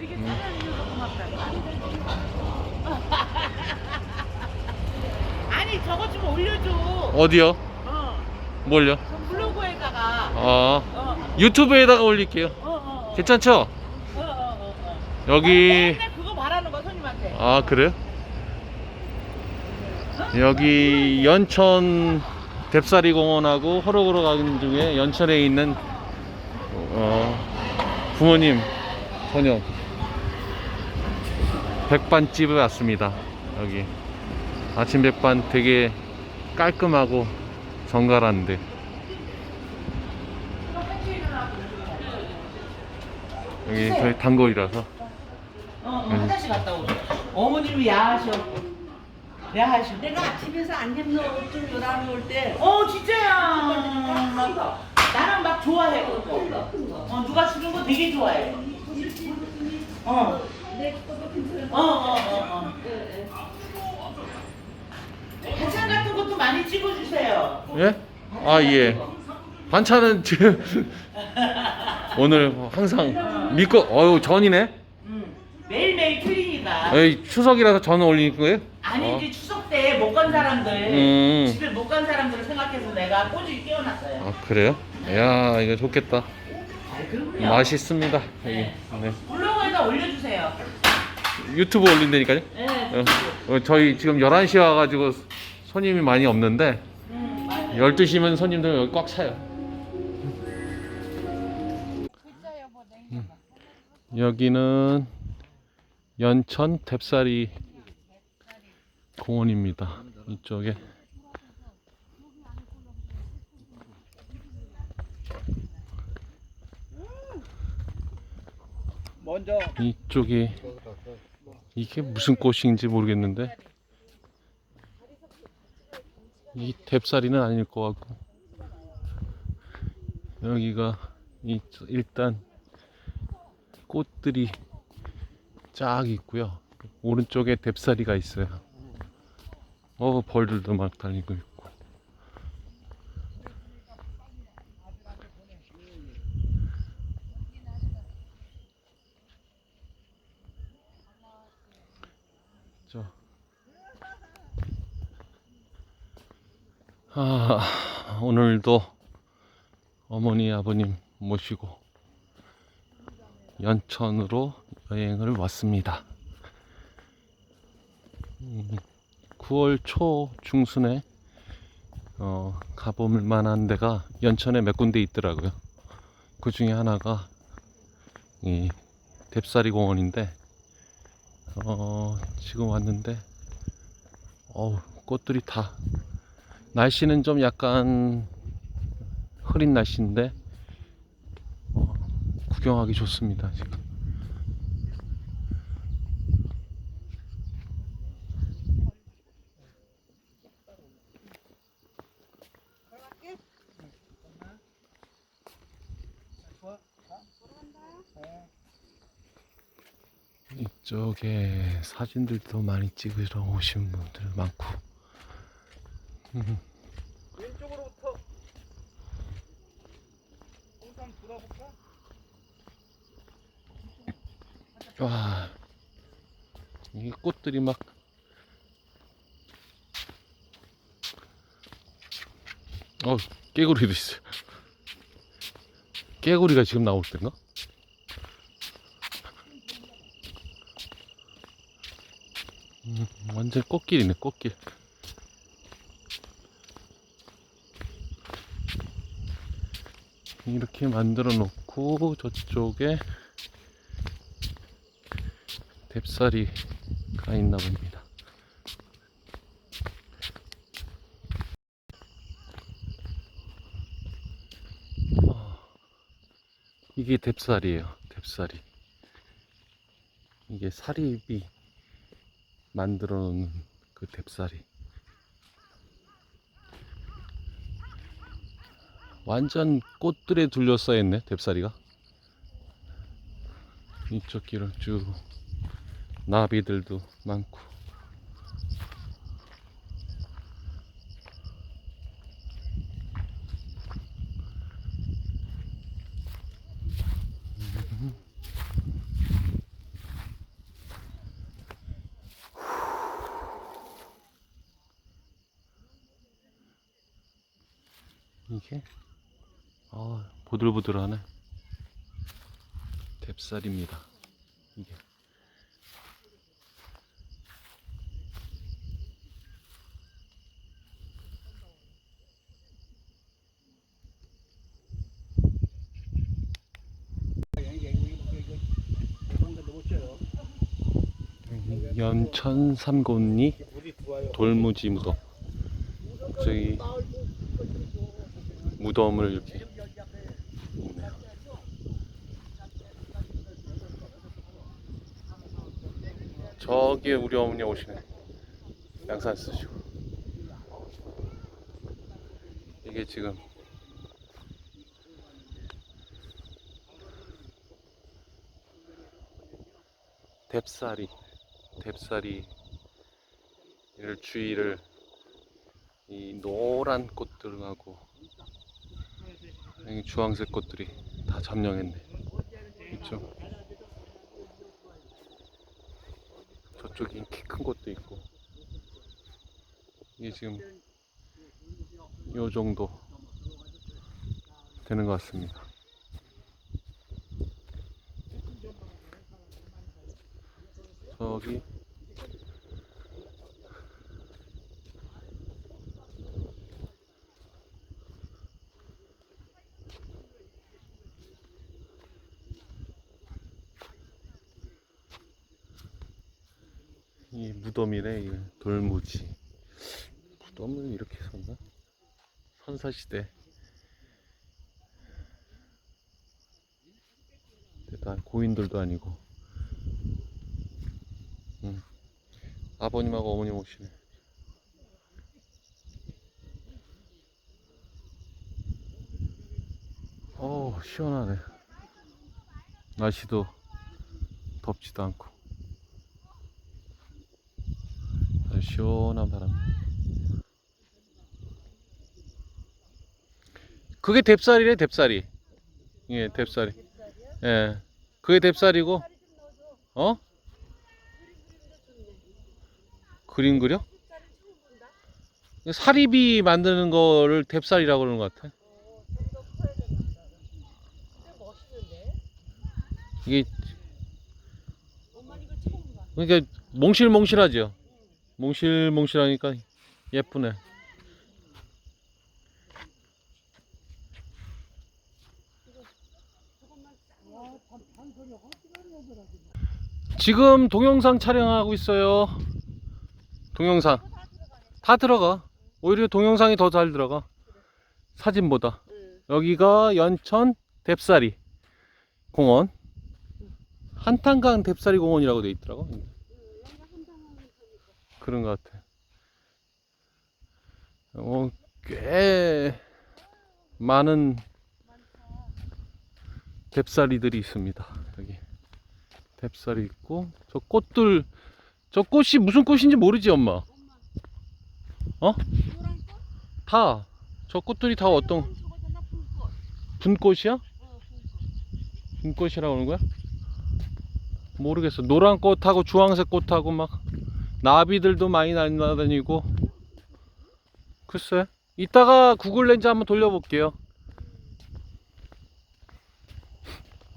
이렇게 찾아주셔서 고맙다. 아니 저것 좀 올려줘. 어디요? 어. 뭘요? 저 블로그에다가. 아 어. 유튜브에다가 올릴게요. 어. 어. 어. 괜찮죠? 어. 어. 어. 어. 여기 맨날 그거 말하는 거 손님한테. 아 그래요? 여기 연천 뎁사리 공원하고 호로호로 가는 중에 연천에 있는 어, 부모님 전용 백반집에 왔습니다. 여기 아침 백반 되게 깔끔하고 정갈한데 여기 저희 단골이라서 어. 어. 화장실 갔다 오죠. 어머님이 야하셔. 야하셔. 내가 아침에서 안 입는 옷좀 요란히 올 때. 어 진짜야. 나는 막 좋아해 그거. 어 누가 주는 거 되게 좋아해. 어. 어, 어, 어, 어. 반찬 같은 것도 많이 찍어주세요. 예? 아, 예. 반찬은 지금 오늘 항상 믿고 어유 전이네. 음, 매일매일 틀리니까. 에이, 추석이라서 전 올리는 거예요? 아니 어. 이제 추석 때 못 간 사람들 음. 집에 못 간 사람들을 생각해서 내가 꼬지 깨워놨어요. 아, 그래요? 야, 이거 좋겠다. 아, 그럼요. 맛있습니다. 네. 네. 블로 그에다 올려주세요. 유튜브 올린다니까요. 네. 어, 어, 저희 지금 11시 와가지고 손님이 많이 없는데 음, 맞아요. 12시면 손님들 여기 꽉 차요. 음. 여기는 연천 뎁사리 공원입니다. 이쪽에 먼저. 이쪽이 이게 무슨 꽃인지 모르겠는데 이 뎁사리는 아닐 것 같고 여기가 이 일단 꽃들이 쫙 있고요. 오른쪽에 뎁사리가 있어요. 어 벌들도 막 달리고 있고 아, 오늘도 어머니 아버님 모시고 연천으로 여행을 왔습니다. 음, 9월 초 중순에 어, 가볼 만한 데가 연천에 몇 군데 있더라고요. 그 중에 하나가 이 뎁사리 공원인데 어, 지금 왔는데 어우, 꽃들이 다 날씨는 좀 약간 흐린 날씨인데 어, 구경하기 좋습니다 지금. 이쪽에 사진들도 많이 찍으러 오신 분들 많고 왼쪽으로부터 동상 돌아볼까? 와, 이 꽃들이 막 어, 깨구리도 있어요. 깨구리가 지금 나올 때인가? 음, 완전 꽃길이네, 꽃길. 이렇게 만들어 놓고 저쪽에 뎁사리가 있나 봅니다. 아, 이게 뎁사리예요. 뎁사리. 이게 사립이 만들어 놓은 그 뎁사리. 완전 꽃들에 둘러싸 있네 뎁사리가. 이쪽 길을 쭉 나비들도 많고. 이렇게 아 보들보들하네 뎁살입니다 이게 연천 삼곤리. 돌무지 무덤 저기 무덤을 이렇게 있네요. 저기에 우리 어머니 오시네. 양산 쓰시고. 이게 지금. 뎁사리 뎁사리 를 주위를 이 노란 꽃들하고 이 주황색 꽃들이 다 점령했네. 이쪽 저쪽에 키큰 꽃도 있고 이게 지금 요 정도 되는 것 같습니다. 저기 이 무덤이래 이 돌무지. 무덤을 이렇게 썼나? 선사시대. 대단 고인들도 아니고. 음. 아버님하고 어머님 오시네. 어 시원하네. 날씨도 덥지도 않고 아주 시원한 바람. 그게 뎁살이래, 뎁살이. 예, 뎁살이. 예. 그게 뎁살이고, 어? 그림 그려? 사리비 만드는 거를 뎁살이라고 그러는 것 같아. 이게, 그러니까 몽실몽실하죠. 몽실몽실하니까 예쁘네. 지금 동영상 촬영하고 있어요. 동영상. 다 들어가. 오히려 동영상이 더 잘 들어가. 사진보다. 여기가 연천 뎁사리 공원. 한탄강 뎁사리 공원이라고 돼 있더라고. 그런 것 같아. 어, 꽤 많은 뎁사리들이 있습니다. 여기 뎁사리 있고 저 꽃들 저 꽃이 무슨 꽃인지 모르지 엄마? 어? 다 저 꽃들이 다 어떤 분꽃이야? 분꽃이라고 하는 거야? 모르겠어. 노란 꽃하고 주황색 꽃하고 막 나비들도 많이 날아다니고. 글쎄 이따가 구글 렌즈 한번 돌려볼게요.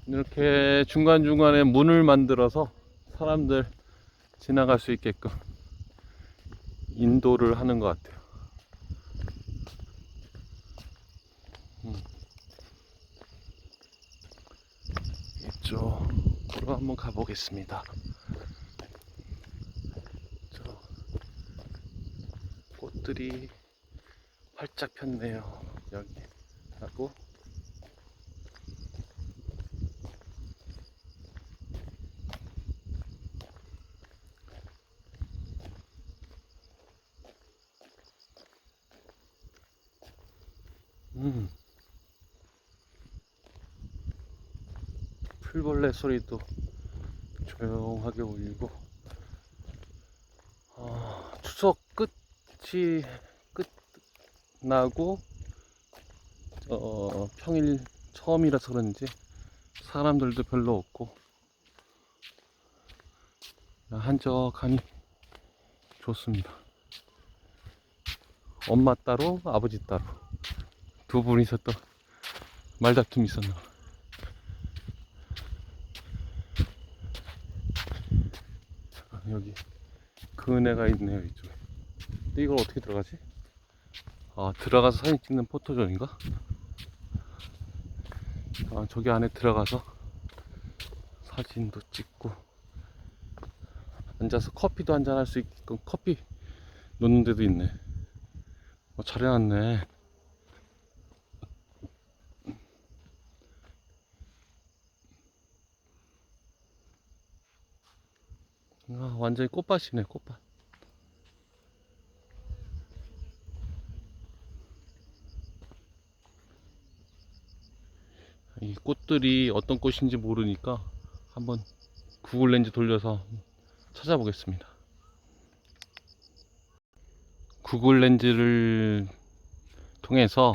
이렇게 중간중간에 문을 만들어서 사람들 지나갈 수 있게끔 인도를 하는 것 같아요. 음. 이쪽으로 한번 가보겠습니다 저 꽃들이 활짝 폈네요. 여기 하고 음. 풀벌레 소리도 조용하게 울리고 아, 추석 끝이 끝나고 어, 평일 처음이라서 그런지 사람들도 별로 없고 한적하니 좋습니다. 엄마 따로 아버지 따로. 두 분이서 또 말다툼이 있었나 여기 그네가 있네요 이쪽에 근데 이걸 어떻게 들어가지? 아 들어가서 사진 찍는 포토존인가? 아 저기 안에 들어가서 사진도 찍고 앉아서 커피도 한잔 할 수 있게끔 커피 놓는 데도 있네 어, 잘 해놨네 아 완전히 꽃밭이네 꽃밭 이 꽃들이 어떤 꽃인지 모르니까 한번 구글 렌즈 돌려서 찾아보겠습니다. 구글 렌즈를 통해서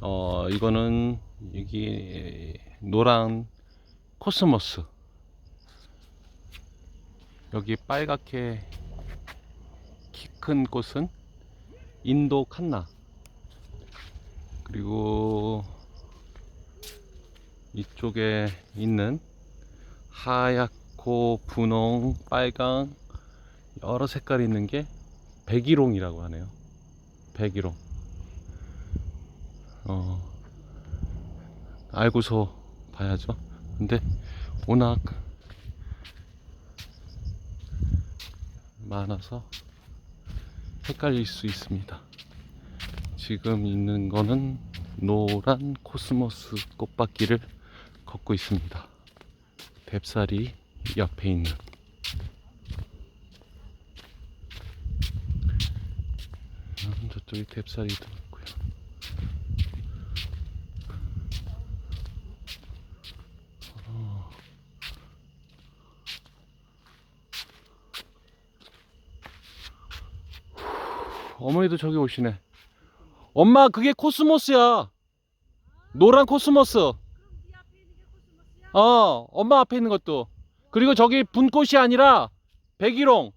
어 이거는 여기 노란 코스모스 여기 빨갛게 키 큰 꽃은 인도 칸나 그리고 이쪽에 있는 하얗고 분홍, 빨강 여러 색깔이 있는 게 백일홍이라고 하네요. 백일홍. 어, 알고서 봐야죠. 근데 워낙 많아서 헷갈릴 수 있습니다. 지금 있는 거는 노란 코스모스 꽃밭길을 걷고 있습니다. 뎁살이 옆에 있는 음, 저쪽에 뎁살이도 있고요. 어. 어머니도 저기 오시네. 엄마 그게 코스모스야. 노란 코스모스. 어, 엄마 앞에 있는 것도. 그리고 저기 분꽃이 아니라 백일홍.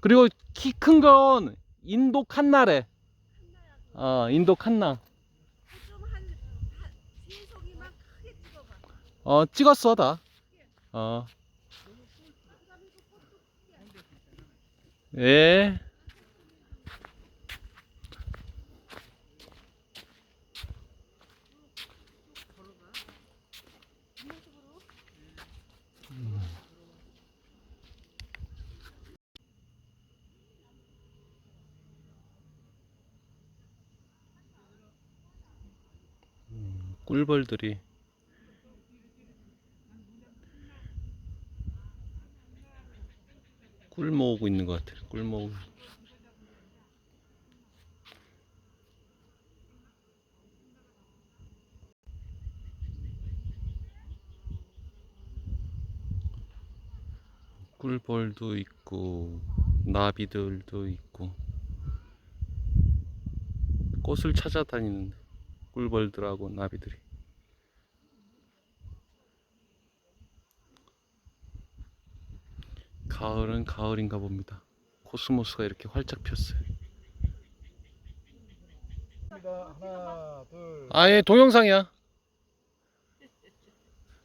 그리고 키 큰 건 인도 칸나래. 어, 인도 칸나. 어, 찍었어, 다. 어. 예. 꿀벌들이 꿀 모으고 있는 것 같아요. 꿀 모으고. 꿀벌도 있고 나비들도 있고 꽃을 찾아다니는 꿀벌들하고 나비들이 가을은 가을인가 봅니다. 코스모스가 이렇게 활짝 폈어요. 하나, 둘. 아예 동영상이야.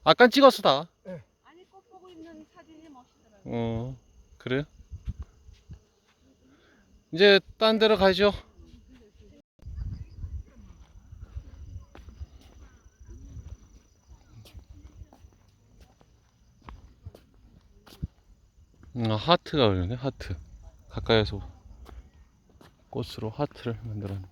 아까 찍었어 다. 아니 꽃 보고 있는 사진이 멋있더라고. 어 그래요? 이제 딴 데로 가죠. 음, 하트가 그러네 하트. 가까이서 꽃으로 하트를 만들었네